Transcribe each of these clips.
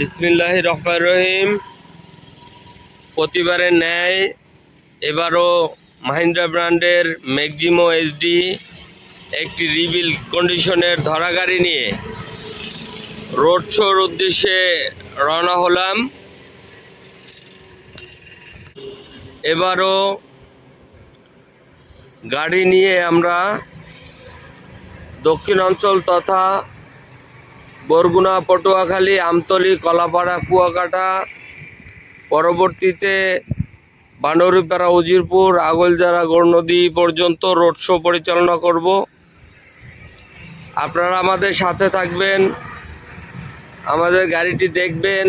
বিসমিল্লাহ রহমান রহিম। প্রতিবারের ন্যায় এবারও মাহিন্দ্রা ব্র্যান্ডের ম্যাক্সিমো এইচডি একটি রিবিল কন্ডিশনের ধরা গাড়ি নিয়ে রোড শোর উদ্দেশ্যে রওনা হলাম। এবারও গাড়ি নিয়ে আমরা দক্ষিণ অঞ্চল তথা বরগুনা, পটুয়াখালী, আমতলী, কলাপাড়া, কুয়াকাটা, পরবর্তীতে বানরিপাড়া উজিরপুর, আগলজারা গৌরনদী পর্যন্ত রোড শো পরিচালনা করব। আপনারা আমাদের সাথে থাকবেন, আমাদের গাড়িটি দেখবেন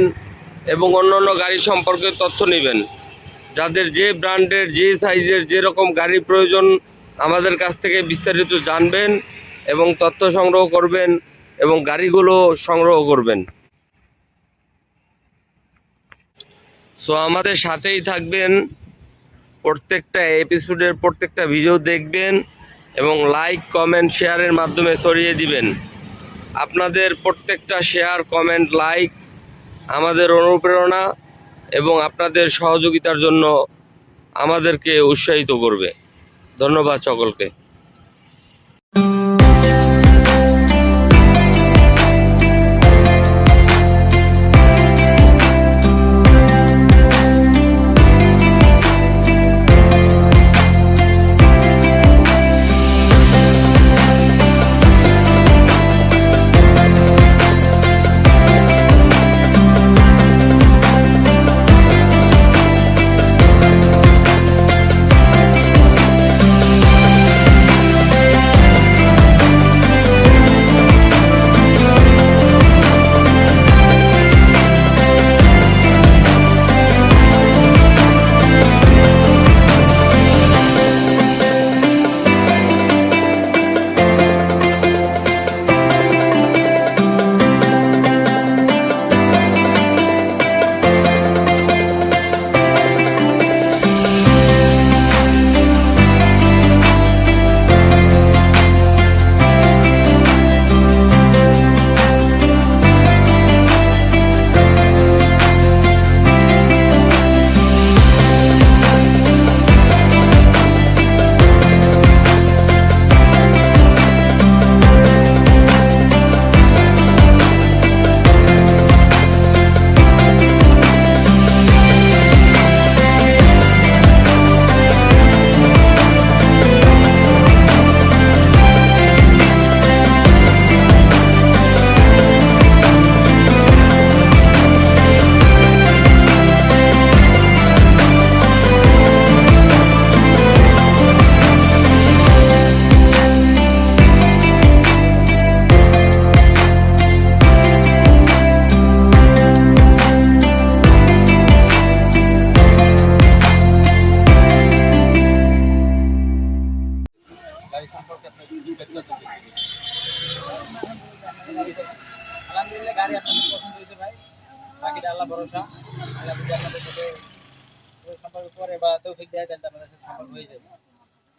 এবং অন্যান্য গাড়ি সম্পর্কে তথ্য নেবেন। যাদের যে ব্র্যান্ডের, যে সাইজের যেরকম গাড়ি প্রয়োজন, আমাদের কাছ থেকে বিস্তারিত জানবেন এবং তথ্য সংগ্রহ করবেন। এবং গাড়িগুলো সংগ্রহ করবেন। সো আমাদের সাথেই থাকবেন। প্রত্যেকটা এপিসোডের প্রত্যেকটা ভিডিও দেখবেন এবং লাইক কমেন্ট শেয়ারের মাধ্যমে ছড়িয়ে দিবেন। আপনাদের প্রত্যেকটা শেয়ার কমেন্ট লাইক আমাদের অনুপ্রেরণা এবং আপনাদের সহযোগিতার জন্য আমাদেরকে উৎসাহিত করবে। ধন্যবাদ সকলকে।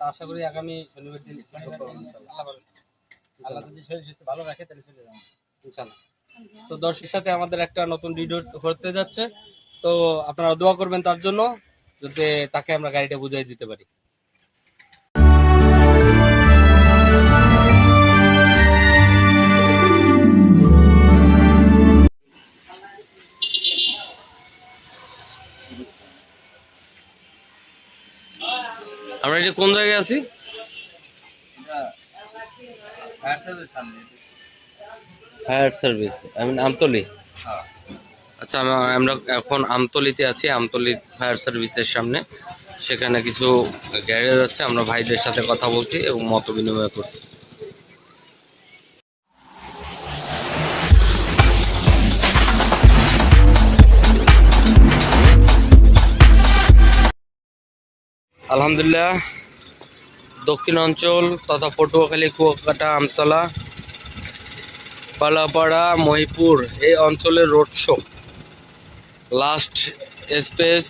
আশা করি আগামী শনিবার দিন ভালো রাখে, তাহলে তো দর্শকের সাথে আমাদের একটা নতুন ভিডিও হতে যাচ্ছে। তো আপনারা দোয়া করবেন তার জন্য, যাতে তাকে আমরা গাড়িটা বুঝিয়ে দিতে পারি। আমরা এটা কোন জায়গায় আছি? Fire service I mean Amtali আচ্ছা আমরা এখন আমতলিতে আছি আমতলি ফায়ার সার্ভিসের সামনে। সেখানে কিছু গ্যারেজ আছে, আমরা ভাইদের সাথে কথা বলছি এবং মত বিনিময় করছি। আলহামদুলিল্লাহ। দক্ষিণ অঞ্চল তথা পটুয়াখালী, কুয়াকাটা, আমতলা পালাপাড়া মহিপুর এই অঞ্চলের রোড শো লাস্ট স্পেস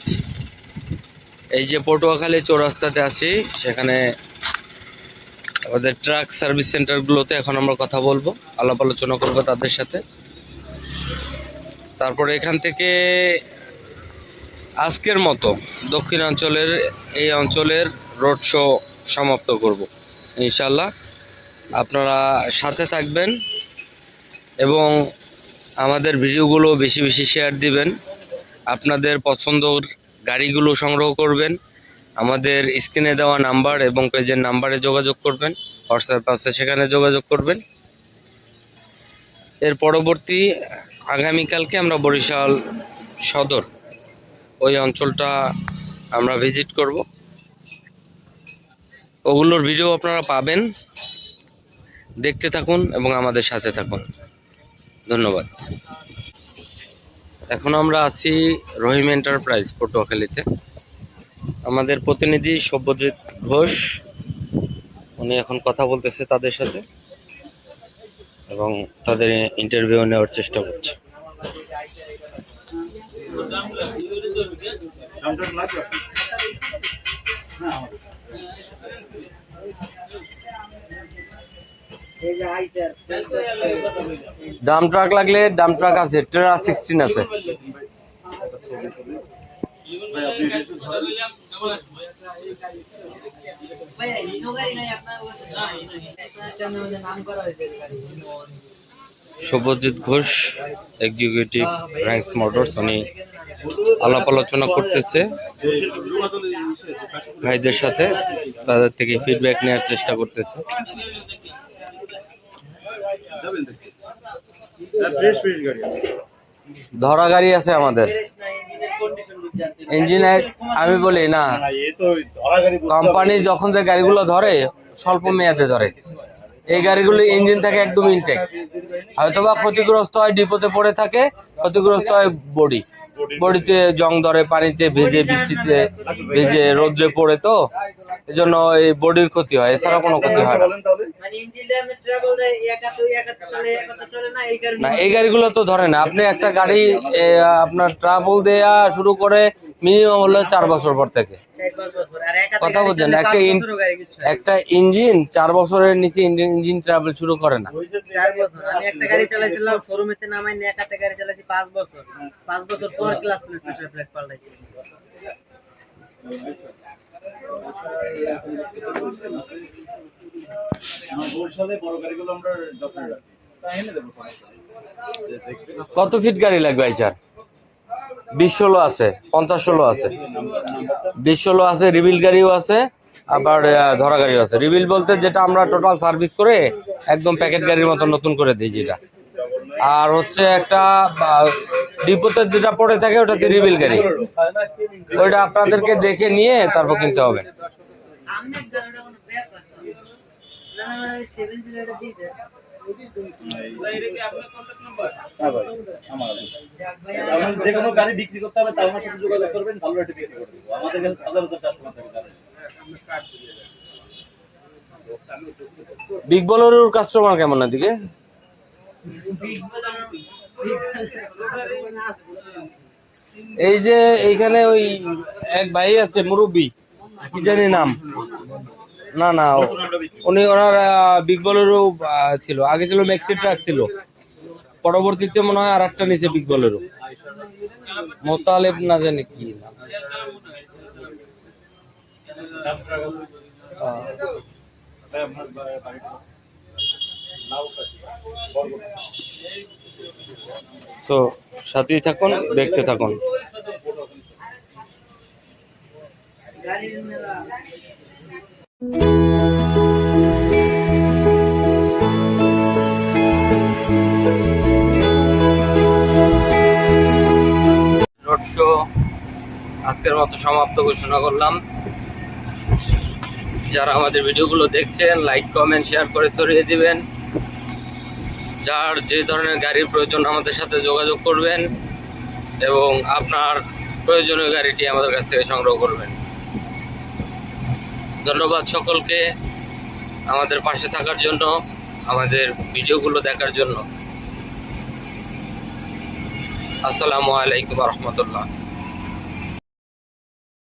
এই যে পটুয়াখালী চৌরাস্তাতে আছি, সেখানে আমাদের ট্রাক সার্ভিস সেন্টারগুলোতে এখন আমরা কথা বলব, আলাপ আলোচনা করব তাদের সাথে। তারপরে এখান থেকে আজকের মতো দক্ষিণাঞ্চলের এই অঞ্চলের রোড শো সমাপ্ত করব। ইনশাল্লাহ আপনারা সাথে থাকবেন এবং আমাদের ভিডিওগুলো বেশি বেশি শেয়ার দিবেন। আপনাদের পছন্দর গাড়িগুলো সংগ্রহ করবেন। আমাদের স্ক্রিনে দেওয়া নাম্বার এবং পেজের নাম্বারে যোগাযোগ করবেন। হোয়াটসঅ্যাপ আছে, সেখানে যোগাযোগ করবেন। এর পরবর্তী আগামীকালকে আমরা বরিশাল সদর ওই অঞ্চলটা আমরা ভিজিট করব। ওগুলোর ভিডিও আপনারা পাবেন। দেখতে থাকুন এবং আমাদের সাথে থাকুন। ধন্যবাদ। এখন আমরা আছি রহিম এন্টারপ্রাইজ পটুয়াখালীতে। আমাদের প্রতিনিধি সব্যজিৎ ঘোষ, উনি এখন কথা বলতেছে তাদের সাথে এবং তাদের ইন্টারভিউ নেওয়ার চেষ্টা করছে। ডাম ট্রাক লাগলে ডাম ট্রাক আছে ট্রেরা সিক্সটিন আছে। Subhajit Ghosh executive Rangs motors উনি আলাপ আলোচনা করতেছে। ভাইদের সাথে, তাদের থেকে ফিডব্যাক নেওয়ার চেষ্টা করতেছে। ধরা গাড়ি আছে আমাদের। ইঞ্জিনিয়ার আমি বলি, না। কোম্পানি যখন যে গাড়িগুলো ধরে, স্বল্প মেয়াদে ধরে। এই গাড়িগুলো ইঞ্জিন থাকে একদম ইনটেক হয়তোবা ক্ষতিগ্রস্ত হয় ডিপোতে পড়ে থাকে, ক্ষতিগ্রস্ত হয় বডি। বডিতে জং ধরে পানিতে ভেজে বৃষ্টিতে ভেজে রোদ্রে পড়ে তো এজন্য এই বডির ক্ষতি হয় এছাড়া কোনো ক্ষতি হয় না। মানে না এই না এই গাড়িগুলো তো ধরে না আপনি একটা গাড়ি এ, আপনার ট্রাভেল দেয়া শুরু করে মিনিমাম হলো চার বছর পর থেকে। কথা বলছেন একটা একটা ইঞ্জিন চার বছরের নিচে ইঞ্জিন ট্রাভেল শুরু করে না। কত ফিট গাড়ি লাগবে চার বিশ ষোলো আছে, পঞ্চাশ ষোলো আছে। বিশ ষোলো আছে রিবিল গাড়িও আছে, আবার ধরা গাড়িও আছে। রিবিল বলতে যেটা আমরা টোটাল সার্ভিস করে একদম প্যাকেট গাড়ির মতো নতুন করে দিই যেটা। আর হচ্ছে একটা ডিপোতে যেটা পড়ে থাকে ওটাতে রিবিল গাড়ি। ওইটা আপনাদেরকে দেখে নিয়ে তারপর কিনতে হবে। না দেয় যে কোনো গাড়ি বিক্রি করতে হবে আমার সাথে যোগাযোগ করবেন, ভালো রেটে বিক্রি করে দেবো। আমাদের কাছে হাজার হাজার কাস্টমার থাকে বিগ বলের কাস্টমার কেমন এদিকে? এই যে এইখানে ওই এক ভাই আছে, মুরব্বী। কি জানি নাম? না না উনি ওনার বিগ বলেরও ছিল। আগে ছিল ম্যাক্সি ট্রাক ছিল। পরবর্তীতে মনে হয় আর একটা নিচে বিগ বলেরও মোতালেব না জানি কি। আহ, সো সাথেই থাকুন দেখতে থাকুন। গাড়ির মেলা আজকের মতো সমাপ্ত ঘোষণা করলাম। যারা আমাদের ভিডিওগুলো দেখছেন লাইক কমেন্ট শেয়ার করে ছড়িয়ে দিবেন। যার যে ধরনের গাড়ির প্রয়োজন আমাদের সাথে যোগাযোগ করবেন এবং আপনার প্রয়োজনীয় গাড়িটি আমাদের কাছ থেকে সংগ্রহ করবেন। ধন্যবাদ সকলকে আমাদের পাশে থাকার জন্য আমাদের ভিডিওগুলো দেখার জন্য। আসসালামু আলাইকুম রহমতুল্লাহ।